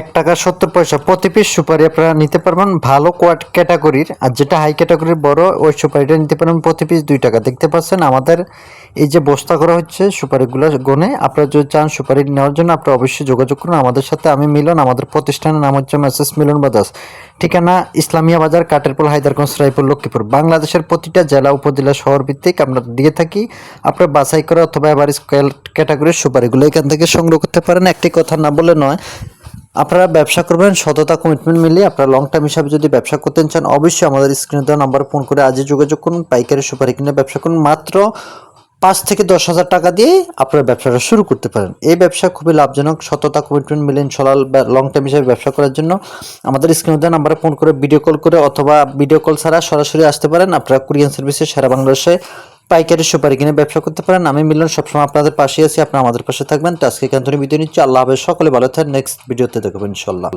এক টাকা সত্তর পয়সা। প্রতি পিস সুপারি আপনারা নিতে পারবেন ভালো কোয়াট ক্যাটাগরির আর যেটা হাই ক্যাটাগরির বড়, ওই সুপারিটা নিতে পারবেন প্রতি পিস দুই টাকা। দেখতে পাচ্ছেন আমাদের এই যে বস্তা করা হচ্ছে সুপারিগুলো গনে, আপনারা যদি চান সুপারি নেওয়ার জন্য আপনারা অবশ্যই যোগাযোগ করুন। আমাদের সাথে আমি মিলন, আমাদের প্রতিষ্ঠানের নাম হচ্ছে মেসেস মিলন বাদাস ঠিকানা ইসলামিয়া বাজার, কাটেরপুল, হায়দারগঞ্জ, রায়পুর, লক্ষ্মীপুর। বাংলাদেশের প্রতিটা জেলা, উপজেলা, শহর ভিত্তিক আমরা দিয়ে থাকি। আপনার বাছাই করে অথবা এবার ক্যাটাগরির সুপারিগুলো এখান থেকে সংগ্রহ করতে পারেন। একটি কথা না বলে নয় আপনারা ব্যবসা করবেন, সততা কমিটমেন্ট মিলিয়ে আপনারা লং টার্ম হিসাবে যদি ব্যবসা করতে চান, অবশ্যই আমাদের স্ক্রিনে দেওয়া নাম্বারে ফোন করে আজই যোগাযোগ করুন, পাইকারি সুপারি কিনে ব্যবসা করুন। মাত্র পাঁচ থেকে দশ হাজার টাকা দিয়ে আপনারা ব্যবসাটা শুরু করতে পারেন। এই ব্যবসা খুবই লাভজনক, সততা কমিটমেন্ট মিলিয়ে চলাল লং টাইম হিসাবে ব্যবসা করার জন্য আমাদের স্ক্রিনে দেওয়া নাম্বারে ফোন করে ভিডিও কল করে অথবা ভিডিও কল ছাড়া সরাসরি আসতে পারেন। আপনারা কুরিয়ান সার্ভিসে সারা বাংলাদেশে পাইকারি সুপারি কিনে ব্যবসা করতে পারেন। আমি মিলন সবসময় আপনাদের পাশে আছি। আপনারা আমাদের পাশে থাকবেন। তো আজকে এখান থেকে বিদায় নিচ্ছি। আল্লাহ হাফেজ। সকলে ভালো থাকেন নেক্সট ভিডিওতে দেখবেন ইনশাল্লাহ